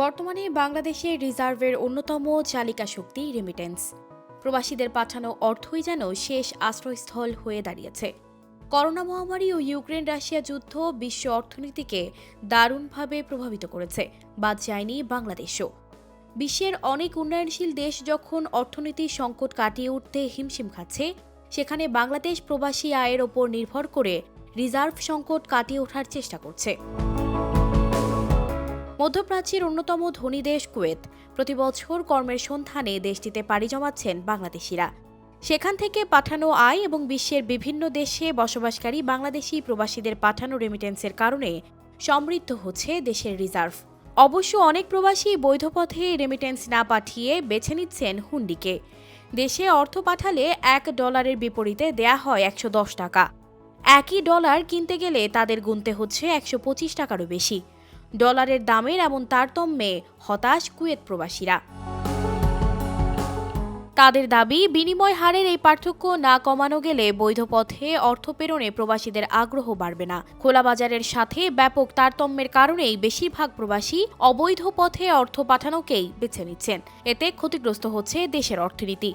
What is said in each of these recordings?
বর্তমানে বাংলাদেশে রিজার্ভের অন্যতম চালিকা শক্তি রেমিটেন্স। প্রবাসীদের পাঠানো অর্থই যেন শেষ আশ্রয়স্থল হয়ে দাঁড়িয়েছে। করোনা মহামারী ও ইউক্রেন রাশিয়া যুদ্ধ বিশ্ব অর্থনীতিকে দারুণভাবে প্রভাবিত করেছে, বাদ যায়নি বাংলাদেশও। বিশ্বের অনেক উন্নয়নশীল দেশ যখন অর্থনীতির সংকট কাটিয়ে উঠতে হিমশিম খাচ্ছে, সেখানে বাংলাদেশ প্রবাসী আয়ের ওপর নির্ভর করে রিজার্ভ সংকট কাটিয়ে ওঠার চেষ্টা করছে। মধ্যপ্রাচ্যের অন্যতম ধনী দেশ কুয়েত। প্রতি বছর কর্মের সন্ধানে দেশটিতে পাড়ি জমাচ্ছেন বাংলাদেশিরা। সেখান থেকে পাঠানো আয় এবং বিশ্বের বিভিন্ন দেশে বসবাসকারী বাংলাদেশি প্রবাসীদের পাঠানো রেমিটেন্সের কারণে সমৃদ্ধ হচ্ছে দেশের রিজার্ভ অবশ্য অনেক প্রবাসী বৈধ পথে রেমিটেন্স না পাঠিয়ে বেছে নিচ্ছেন হুন্ডিকে। দেশে অর্থ পাঠালে এক ডলারের বিপরীতে দেয়া হয় একশো দশ টাকা। একই ডলার কিনতে গেলে তাদের গুনতে হচ্ছে একশো পঁচিশ টাকারও বেশি। ডলারের দামের এমন তারতম্যে হতাশ কুয়েত প্রবাসীরা। তাদের দাবি, বিনিময় হারের এই পার্থক্য না কমানো গেলে বৈধ পথে অর্থ প্রেরণে প্রবাসীদের আগ্রহ বাড়বে না। খোলা বাজারের সাথে ব্যাপক তারতম্যের কারণেই বেশিরভাগ প্রবাসী অবৈধ পথে অর্থ পাঠানোকেই বেছে নিচ্ছেন। এতে ক্ষতিগ্রস্ত হচ্ছে দেশের অর্থনীতি।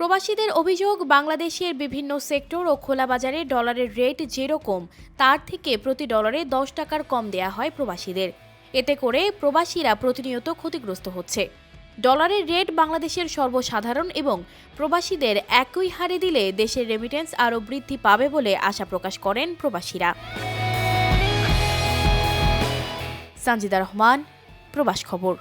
প্রবাসীদের অভিযোগ, বাংলাদেশের বিভিন্ন সেক্টর ও খোলা বাজারে ডলারের রেট যেরকম, তার থেকে প্রতি ডলারে দশ টাকার কম দেয়া হয় প্রবাসীদের। এতে করে প্রবাসীরা প্রতিনিয়ত ক্ষতিগ্রস্ত হচ্ছে। ডলারের রেট বাংলাদেশের সর্বসাধারণ এবং প্রবাসীদের একই হারে দিলে দেশের রেমিটেন্স আরও বৃদ্ধি পাবে বলে আশা প্রকাশ করেন প্রবাসীরা। সঞ্জিদা রহমান, প্রবাস খবর।